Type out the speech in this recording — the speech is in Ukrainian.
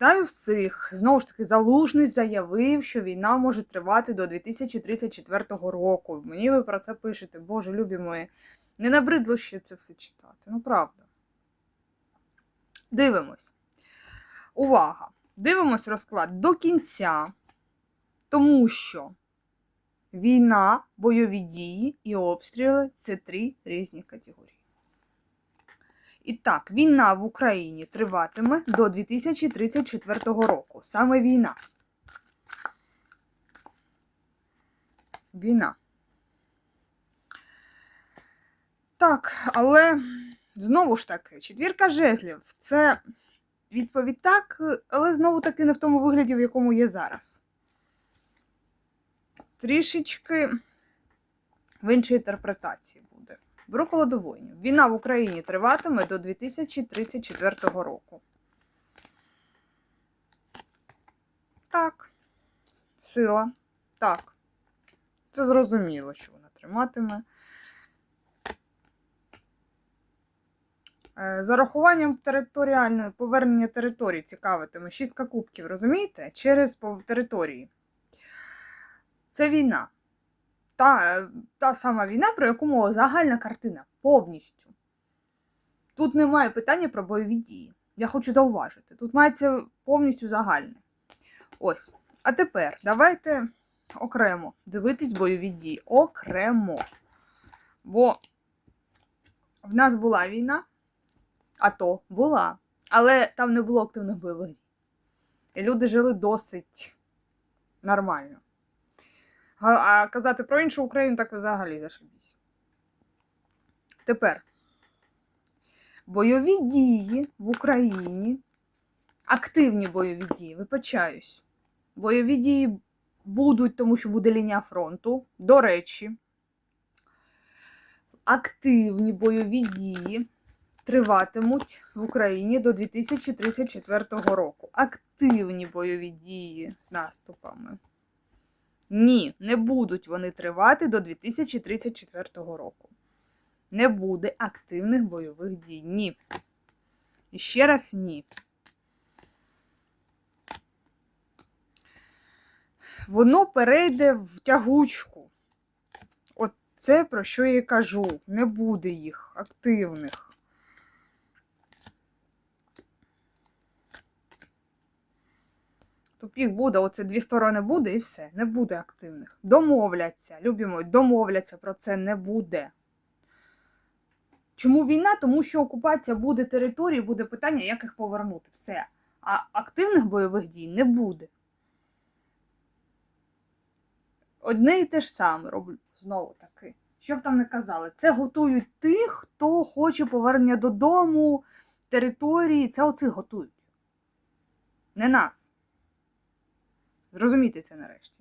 Вітаю всіх! Знову ж таки, Залужний заявив, що війна може тривати до 2034 року. Мені ви про це пишете, Боже, любі мої. Не набридло ще це все читати. Ну, правда. Дивимось. Увага! Дивимось розклад до кінця, тому що війна, бойові дії і обстріли це три різні категорії. І так, війна в Україні триватиме до 2034 року. Саме війна. Війна. Так, але знову ж таки, четвірка жезлів це відповідь так, але знову таки не в тому вигляді, в якому є зараз. Трішечки в іншій інтерпретації буде. Беру колоду. Війна в Україні триватиме до 2034 року. Так. Сила. Так. Це зрозуміло, що вона триматиме. Е, За рахуванням територіальної повернення території цікавитиме шістка кубків, розумієте? Через території. Це війна та, та сама війна, про яку мова загальна картина повністю. Тут немає питання про бойові дії. Я хочу зауважити. Тут мається повністю загальне. Ось. А тепер давайте окремо дивитись бойові дії. Окремо. Бо в нас була війна, а то була. Але там не було активних бойових дій. І люди жили досить нормально. А, казати про іншу Україну так взагалі зашибісь. Тепер бойові дії в Україні, активні бойові дії, вибачаюсь. Бойові дії будуть, тому що буде лінія фронту. До речі, активні бойові дії триватимуть в Україні до 2034 року. Активні бойові дії з наступами. Ні, не будуть вони тривати до 2034 року. Не буде активних бойових дій. Ні. І ще раз ні. Воно перейде в тягучку. От це про що я і кажу. Не буде їх активних. Тупік буде, оце дві сторони буде і все. Не буде активних. Домовляться, любі мої, домовляться про це не буде. Чому війна? Тому що окупація буде території, буде питання, як їх повернути. Все. А активних бойових дій не буде. Одне і те ж саме роблю знову таки. Що б там не казали, це готують тих, хто хоче повернення додому, території. Це оцих готують. Не нас. Зрозумійте це нарешті.